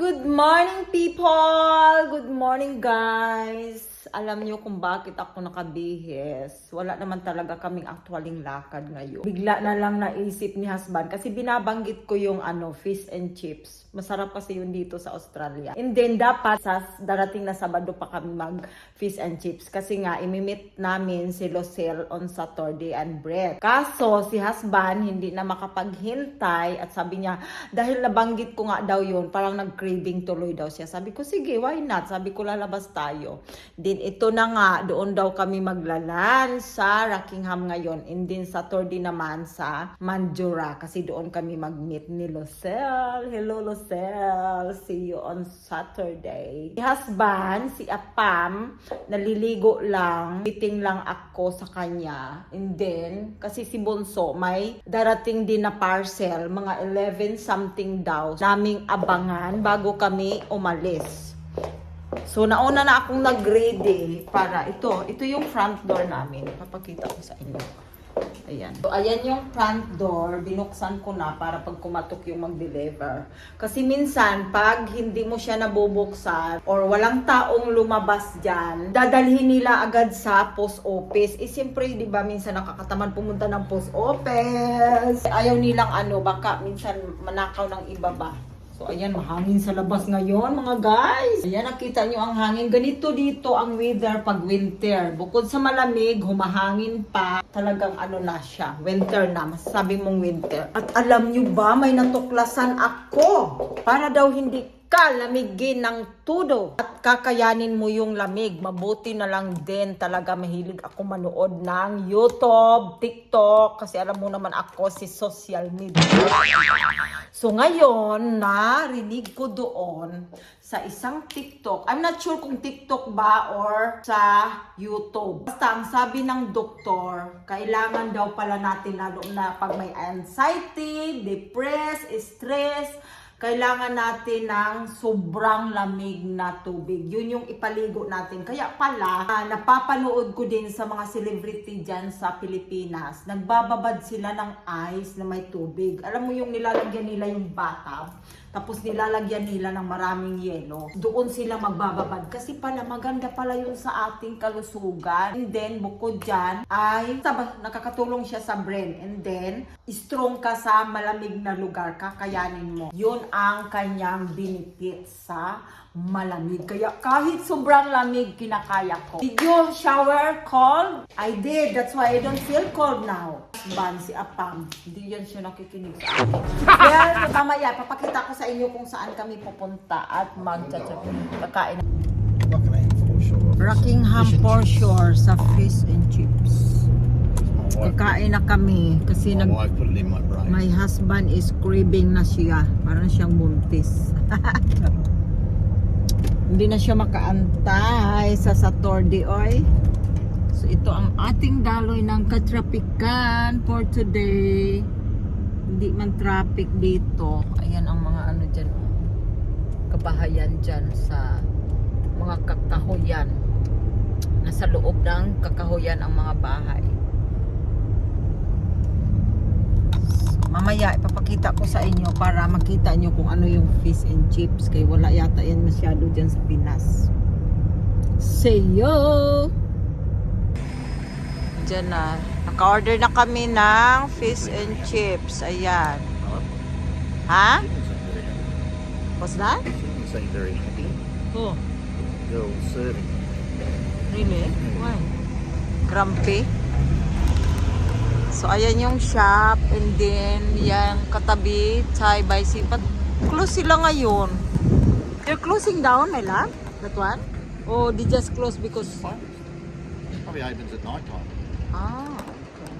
Good morning, people! Good morning, guys! Alam niyo kung bakit ako nakabihis. Wala naman talaga kaming actualing lakad ngayon. Bigla na lang naisip ni husband kasi binabanggit ko yung ano, fish and chips. Masarap kasi yun dito sa Australia. And then dapat sa darating na Sabado pa kami mag fish and chips kasi nga imimit namin si Lucille on Saturday and Brett. Kaso si husband hindi na makapaghintay at sabi niya dahil nabanggit ko nga daw yun parang nag-craving tuloy daw siya. Sabi ko sige why not? Sabi ko lalabas tayo. Then ito na nga doon daw kami maglalan sa Rockingham ngayon and then Saturday naman sa Mandurah kasi doon kami mag-meet ni Lucille. Hello Lucille! See you on Saturday. Si husband, si Apam, naliligo lang. Meeting lang ako sa kanya. And then, kasi si Bonso, may darating din na parcel, mga 11 something daw, naming abangan bago kami umalis. So, nauna na akong nag-ready para ito. Ito yung front door namin. Papakita ko sa inyo. Ayan. So, ayan yung front door. Binuksan ko na para pag kumatok yung mag-deliver. Kasi minsan, pag hindi mo siya nabubuksan or walang taong lumabas dyan, dadalhin nila agad sa post office. Eh, siyempre, di ba, minsan nakakataman pumunta ng post office. Ayaw nilang ano, baka minsan manakaw ng iba ba. So, ayan, mahangin sa labas ngayon, mga guys. Ayan, nakita nyo ang hangin. Ganito dito ang weather pag winter. Bukod sa malamig, humahangin pa. Talagang ano na siya, winter na. Masasabi mong winter. At alam nyo ba, may natuklasan ako. Para daw hindi ka lamigin ng tudo at kakayanin mo yung lamig. Mabuti na lang din talaga mahilig ako manood ng YouTube, TikTok, kasi alam mo naman ako si social media. So ngayon, narinig ko doon sa isang TikTok. I'm not sure kung TikTok ba or sa YouTube. Basta ang sabi ng doktor, kailangan daw pala natin lalo na pag may anxiety, depressed, stress, kailangan natin ng sobrang lamig na tubig. Yun yung ipaligo natin. Kaya pala, ah, napapanood ko din sa mga celebrity dyan sa Pilipinas, nagbababad sila ng ice na may tubig. Alam mo yung nilalagyan nila yung bathtub, tapos nilalagyan nila ng maraming yelo. Doon sila magbababad. Kasi pala maganda pala yun sa ating kalusugan. And then, bukod dyan, ay saba, nakakatulong siya sa brain. And then, strong ka sa malamig na lugar. Kakayanin mo. Yun ang kanyang benefit sa malamig. Kaya kahit sobrang lamig, kinakaya ko. Did you shower cold? I did. That's why I don't feel cold now. Ban si Apam. Hindi yan siya nakikinig sa akin. Kaya mamaya, papakita ko sa inyo kung saan kami pupunta at. Rockingham foreshore. Rockingham Foreshore sa fish and chips. Kakain na kami kasi my nag my husband is craving na siya. Parang siyang buntis. Hindi na siya makaantay sa Saturday, oy. So, ito ang ating daloy ng katrapikan for today. Hindi man traffic dito. Ayan ang mga ano dyan. oh. Kabahayan dyan sa mga kakahuyan. Nasa loob ng kakahuyan ang mga bahay. Mamaya ipapakita ko sa inyo para makita nyo kung ano yung fish and chips kay wala yata yan masyado dyan sa Pinas. See you! Diyan na. Naka-order na kami ng fish and chips. Ayan. Ha? What's that? Oh, really? Why? Grumpy? So, ayan yung shop. And then, yan, katabi, Thai Bicy. But, close sila ngayon. They're closing down, my love? That one? Oh, they just close because... Probably opens at night time. Ah, okay.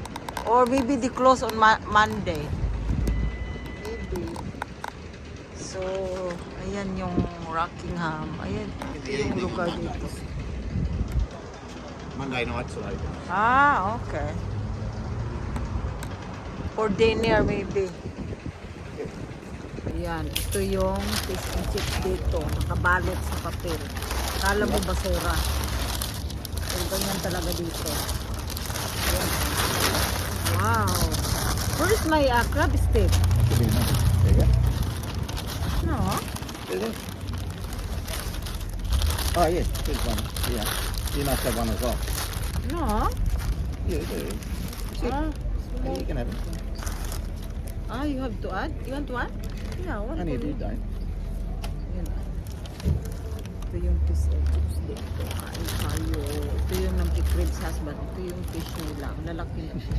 Or maybe they close on Ma- Monday. Maybe. So, ayan yung Rockingham. Ayan, ito yung lugar dito. Monday nights are open. Ah, okay. For dinner maybe. Ayan, ito yung fish and chips dito. Nakabalot sa papel. Kala mo basura. Pero ganyan talaga dito. Ayan. Wow. Where's my uh, crab stick? There. No. This. Oh, yeah, here's one. Yeah. You must have one as well. No? You do. See? Ah, You can have it. ah, you have to add? You want to add? Yeah, one Only if for you me. don't. Yun. Ito yung fish and chips dito. Kain tayo. Ito yung nag-crave sa husband. Ito yung fish nila. Ang Lalaki na siya.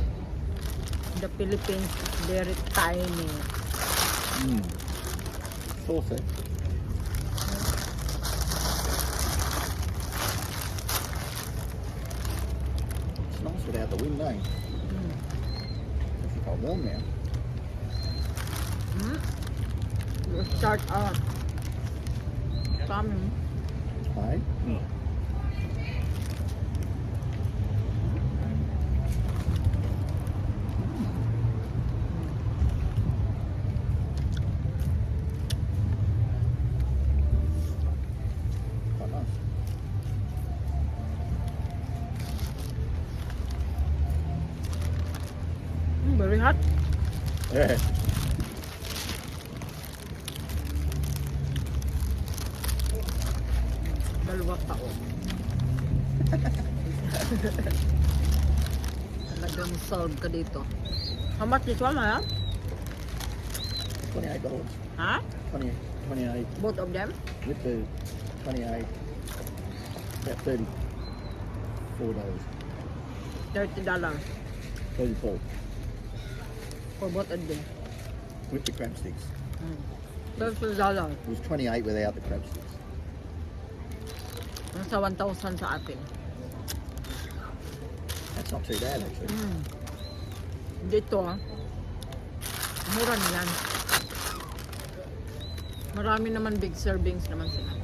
The Philippines is very tiny. Mm. Saucy. It's nice without the wind, eh? Mm. Warm now. Hmm? You start out. Coming. Hey? Mm. Hot. Yeah. Dalawa pa oh. Talagang solve ka dito. How much this one, ha? Twenty-eight dollars. Ha? 20, 28 Both of them? with the twenty-eight. About thirty. Four dollars. $30 dollars Thirty-four. For both of them. With the crab sticks. Mm. $30 dollars. It was twenty-eight without the crab sticks. Nasa 1,000 sa atin. That's not too bad actually. Mm. Dito, ah. Mura na yan. Marami naman big servings naman sila.